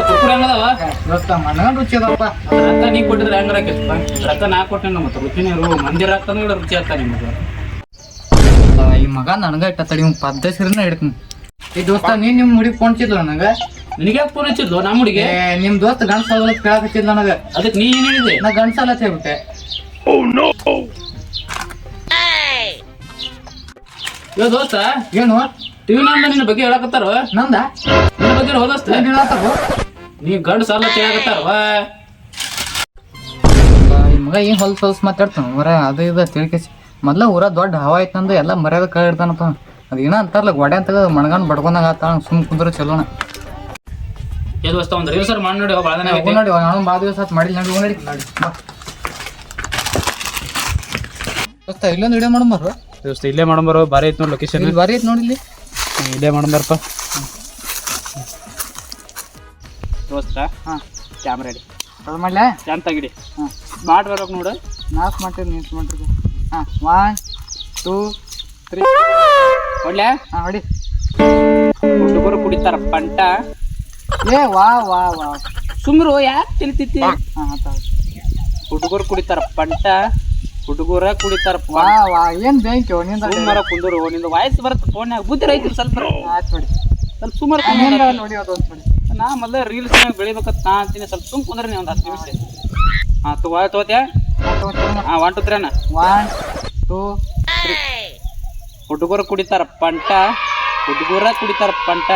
ಕುರ್ಕುರಿ ಹೆಂಗದಾವ ರುಚಿ ರೊಕ್ಕ ನೀ ಕೊಟ್ಟಿದ್ರೆ ಹೆಂಗ್ ರಾಕಿತ್ತು ರೊಕ್ಕ ನಾ ಕೊಟ್ಟೆ ನಮ್ಮ ರುಚಿನೇ ರು ಮಂದಿ ರೊಕ್ಕ ನೋಡಿ ರುಚಿ ಆಗ್ತಾ ನಿಮಗೆ. ಆ, ಈ ಮಗ ನನಗ ಇಟ್ಟ ತಡಿ ಇವ್ ಸಿರಿನ ಹಿಡ್ತೀನಿ ಈ ದೋಸ್ತ ನೀನ್ ನಿಮ್ ಹುಡುಗಿ ಫೋನ್ ಹಚ್ಚಿದ್ಲ ನನಗ? ನಿನಗೆ ಯಾಕೆ ಫೋನ್ ಹಚ್ಚಿದ್ಲು? ನಮ್ಮ ಹುಡುಗಿ? ನಿಮ್ ದೋಸ್ತ ಗಂಡ್ಸ ಕೇಳಕ್ ಹಚ್ಚಿದ್ ನನಗ? ಅದಕ್ಕೆ ನೀ ಏನ್ ಹೇಳಿದೆ ನಾ ಗಂಡ್ಸಲ್ಲ ಸೇರ್ಬಿಟ್ಟೆ ಯೋ ದೋಸ್ತ ಏನು? ಟಿವಿ ನಂದ ನಿನ್ನ ಬಗ್ಗೆ ಹೇಳಕತ್ತಾರ? ನಂದ? ನಿನ್ನ ಬಗ್ಗೆ ಹೋದಸ್ತ? ಏನ್ ಹೇಳತ್ತಾರು? ನೀ ಗಂಡ ಸಾಲ ಈ ಮಗ ಏನ್ ಹೊಲ್ಸ್ ಹೊಲ್ಸ್ ಮಾತಾಡ್ತಾನ? ಮರ ಅದು ಇದು ತಿಳ್ಕಸಿ. ಮೊದ್ಲ ಊರ ದೊಡ್ಡ ಹವಾ ಐತಂದು ಎಲ್ಲ ಮರ್ಯಾದ ಕಳಿಡ್ತಾನಪ್ಪ ಅದ್ ಏನ ಅಂತಾರಲ್ಲ ಗೋಡೆ ಅಂತ ಮಣಗನ್ ಬಡ್ಕೊಂಡಾಗ ಆತ ಸುಮ್ ಕುಂದ್ರ ಚಲೋಣ ಒಂದ್ ರೀಲ್ ಸರ್ ಮಾಡಿ ನೋಡಿ ಭಾಳ ದಿನ ಹೋಗ್ ನೋಡಿ. ನಾನು ಬಾ ದಿವಸ ಆತ್ ಮಾಡಿ ನೋಡಿ ಹೋಗ್ ನೋಡಿ. ನೋಡಿ ಬಾ. ದೋಸ್ತ ಇಲ್ಲೊಂದು ವಿಡಿಯೋ ಮಾಡಂಬರು ದೋಸ್ತ ಇಲ್ಲೇ ಮಾಡಂಬರು ಬಾರಿ ಐತ್ ನೋಡಿ ಲೊಕೇಶನ್ ಬಾರಿ ಐತ್ ನೋಡಿ ಇಲ್ಲಿ. ಇಲ್ಲೇ ಮಾಡಂಬರಪ್ಪ ದೋಸ್ತ ಹಾಂ. ಕ್ಯಾಮ್ರಾ ಇಡಿ ಅದು ಮಾಡ್ಲಾ? ಚಂದ ತೆಗಿಡಿ. ಹಾಂ. ಸ್ಮಾರ್ಟ್ ಬರ್ಬೇಕು ನೋಡು. ನಾಲ್ಕು ಮಾಡ್ತೀನಿ ನೀನು ಮಾಡ್ತೀನಿ ಹಾಂ. ಒನ್ ಟೂ ತ್ರೀ ಒಳ್ಳೆ? ಹಾಂ ಹೊಡಿ. ಹುಡುಗರು ಕುಡಿತಾರ ಪಂಟ. ಏ ವಾ ವಾ ವಾ. ಸುಮ್ರು ಯಾಕೆ ತಿಳಿತೈತಿ ಹಾಂ ಆತ ಹುಡುಗರು ಕುಡಿತಾರ ಪಂಟ. ಹುಡುಗರ ಕುಡಿತಾರ ವಾ ವಾ. ಏನ್ ಬ್ಯಾಂಕ್ನಿಂದ ಸುಮ್ಮರ ಕುಂದರು ನಿಂದು ವಾಯ್ಸ್ ಬರುತ್ತೆ ಫೋನ್ಯಾಗ ಬುದ್ಧಿ ರೈತರು ಸ್ವಲ್ಪ. ಆಯ್ತು ನೋಡಿ ಸ್ವಲ್ಪ ಸುಮಾರು ನೋಡಿ ಅದು ನೋಡಿ. ನಾ ಮೊದಲ ರೀಲ್ಸ್ ಬೆಳಿಬೇಕಂತ ನಾ ಅಂತೀನಿ. ಸ್ವಲ್ಪ ಸುಮ್ ಕುಂದ್ರಿ ನೀವು ಒಂದು ಹತ್ತು ನಿಮಿಷ. ಹಾಂ ತಗೋ ತೋತ್ಯಾ ಹಾಂ ಒನ್ ಟು ತ್ರೀನ ಒನ್ ಟೂ ಹುಡುಗರು ಕುಡಿತಾರ ಪಂಟ ಹುಡುಗರ ಕುಡಿತಾರ ಪಂಟ.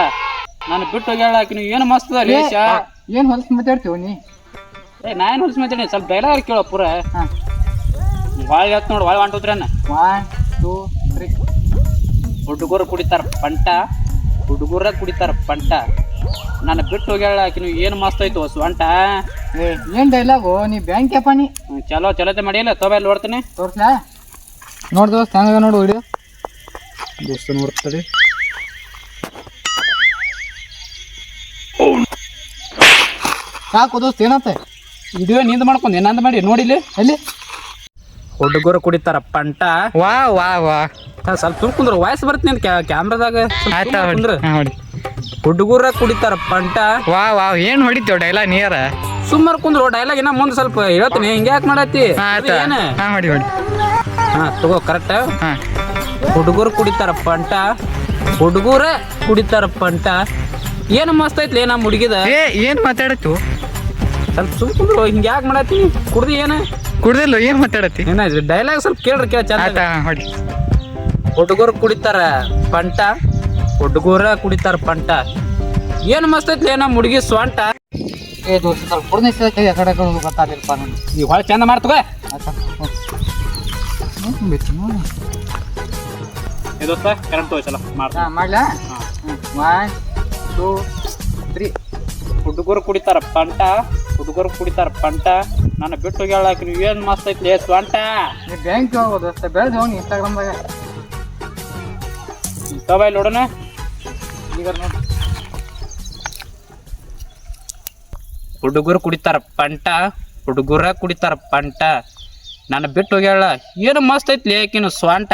ನಾನು ಬಿಟ್ಟು ಹೋಗ್ಯಾಳ ಆಕಿ ನೀವು ಏನು ಮಸ್ತ್ ಅದ ಲೇಶ ಏನು ಹೊಲ್ಸ್ ಮಾತಾಡ್ತೀವಿ ನೀ? ಏ ನಾ ಏನು ಹೊಲ್ಸ್ ಮಾತಾಡಿ ಸ್ವಲ್ಪ ಡೈಲಾಗ್ ಕೇಳೋ ಪೂರ. ಹಾಂ. ಭಾಳ ಹೇಳ್ತ ನೋಡಿ ಭಾಳ ಒನ್ ಟು ತ್ರೀನ ಒನ್ ಟೂ ತ್ರೀ ಹುಡುಗರು ಕುಡಿತಾರ ಪಂಟ ಹುಡುಗರ ಕುಡಿತಾರ ಪಂಟ. ನಾನು ಬಿಟ್ಟು ಹೋಗ್ಯಾಳ ಆಕಿ ನೀವು ಏನು ಮಸ್ತ್ ಐತು ಸ್ವಂಟ ಏ ಏನು ಡೈಲಾಗು ನೀ ಬ್ಯಾಂಕ್ ಯಪ್ಪ ನೀ. ಚಲೋ ಚಲೋತೆ ಮಾಡಿಲ್ಲ ತೊಬೈಲ್ ನೋಡ್ತೀನಿ. ತೋರ್ಸ್ಲಾ? ನೋಡ್ ದೋಸ್ತ ಹೆಂಗ ನೋಡು ವಿಡಿಯೋ. ದೋಸ್ತ ನೋಡ್ತಾರೆ ಸಾಕು ದೋಸ್ತ ಏನಂತ? ವಿಡಿಯೋ ನಿಂದ ಮಾಡ್ಕೊಂಡು ಏನಂದ ಮಾಡಿ ನೋಡಿಲಿ? ಅಲ್ಲಿ ಹುಡುಗರು ಕುಡಿತಾರ ಪಂಟ. ವಾ ವಾ ವಾ. ಸ್ವಲ್ಪ ತುಂಬ ಕುಂದ್ರ ವಾಯ್ಸ್ ಬರುತ್ತೆ ನಿನ್ ಕ್ಯಾಮ್ರಾದಾಗ ಆಯ್ತಾ ಕುಂದ್ರ. ಹೊಡಿ ಹುಡುಗರ ಕುಡಿತಾರ ಪಂಟ. ವಾ ವಾ ಏನು ಹೊಡಿತೀವ್ ಡೈಲಾಗ್ ನಿಯರ ಸುಮ್ಮನೆ ಕುಂದ್ರು ಡೈಲಾಗ್ ಇನ್ನ ಮುಂದೆ ಸ್ವಲ್ಪ ಹೇಳ್ತೀನಿ. ಹಿಂಗೆ ಯಾಕೆ ಮಾಡತ್ತಿ? ಆಯ್ತಾ. ಏನ? ಹಾಂ ಹೊಡಿ ಹೊಡಿ. ಹಾ ತಗೋ ಕರೆಕ್ಟ್ ಹಾಂ. ಹುಡುಗರು ಕುಡಿತಾರ ಪಂಟ. ಹುಡುಗರ ಕುಡಿತಾರ ಪಂಟ. ಏನು ಮಸ್ತ್ ಐತ್ಲಿ ನಮ್ಮ ಹುಡುಗಿದ? ಏ ಏನು ಮಾತಾಡತ್ತು ಸ್ವಲ್ಪ ಸುಮ್ ಕುಂದ್ರು ಹಿಂಗೆ ಯಾಕೆ ಮಾಡತ್ತಿ? ಕುಡ್ದು ಏನ? ಕುಡ್ದಿಲ್ಲ ಏನು ಮಾತಾಡತ್ತಿ? ಏನಾಯ್ತು ಡೈಲಾಗ್ ಸ್ವಲ್ಪ ಕೇಳ್ರಿ ಕೇಳ ಚಂದ. ಆಯ್ತಾ ಹೊಡಿ. ಹುಡುಗರು ಕುಡಿತಾರ ಪಂಟ. ಹುಡುಗರ ಕುಡಿತಾರ ಪಂಟ. ಏನು ಮಸ್ತ್ ಐತ್ಲಿ ನಮ್ಮ ಹುಡುಗಿ ಸ್ವಂಟ. ಏ ದೋಸ್ತ ಸ್ವಲ್ಪ ಕುಡ್ದ ಈ ಆ ಕಡೆ ಕಡೆ ಗೊತ್ತಾಗಿಲ್ಪ ನನಗೆ ಈಗ ಭಾಳ ಚಂದ ಮಾಡ್ತಗ ದೋಸ್ತ ಕರೆಂಟ್ ಮಾಡ್ತಾ ಹಾಂ ಮಾಡ್ಲಾ? ಒನ್ ಟೂ ತ್ರೀ ಹುಡುಗರು ಕುಡಿತಾರ ಪಂಟ ಹುಡುಗರು ಕುಡಿತಾರ ಪಂಟ. ನಾನು ಬಿಟ್ಟು ಹೇಳಕ್ ನೀವ್ ಏನು ಮಸ್ತ್ ಏ ಸ್ವಂಟ. ಬ್ಯಾಂಕ್ ಹೋಗೋದು ದೋಸ್ತ ಬೆಳೆದು ಹೋಗಿ ಇನ್ಸ್ಟಾಗ್ರಾಮ್ದಾಗ ಮೊಬೈಲ್ ನೋಡೋಣ. ಹುಡುಗರು ಕುಡಿತಾರ ಪಂಟ ಹುಡುಗರ ಕುಡಿತಾರ ಪಂಟ. ನನ್ನ ಬಿಟ್ಟು ಹೋಗ್ಯಾಳ. ಏನು ಮಸ್ತ್ ಐತ್ಲಿ ಆಕಿನ ಸ್ವಂಟ?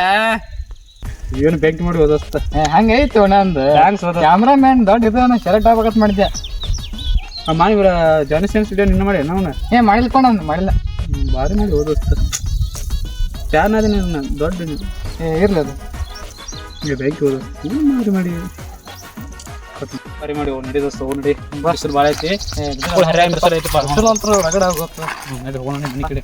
ಏನು ಬೆಂಕಿ ಮಾಡಿ ಓದಸ್ತ? ಹಂಗೈತು ನಂದು. ಕ್ಯಾಮ್ರಾ ಮ್ಯಾನ್ ಕ್ಯಾಮ್ರಾಮ್ಯಾನ್ ದೊಡ್ಡ ಇದು ನಾನು ಸೆಲೆಕ್ಟ್ ಆಗ್ಬೇಕಂತ ಮಾಡಿದ್ದೆ ಮಾಡಿ ಇವ್ರ ಜಾನಿಸೆನ್ಸ್ ಸ್ಟುಡಿಯೋ ನಿನ್ನ ಮಾಡಿ ನಾವು ಏ ಮಾಡಿಲ್ಕೊಂಡು ಮಾಡಿಲ್ಲ. ಭಾರಿ ಮಾಡಿ ಓದಸ್ತ. ಫ್ಯಾನ್ ಅದ ನಿನ್ನ ದೊಡ್ಡ ಏ ಇರ್ಲಿ ಅದು. ಬೆಂಕಿ ಓದು ಏನು ಮಾಡಿ ಮಾಡಿ? ಬರಿ ಮಾಡಿ ಓ ನಡಿ ದೋಸ್ತ ಓ ನಡಿ ಬಿಸಿಲು ಭಾಳ ಐತಿ. ಹರಿಯಾಗಿ ಐತಿ ರಗಡ ಹೋಗುತ್ತೆ ಹೋಗೋಣ ಮನೆ ಕಡೆ.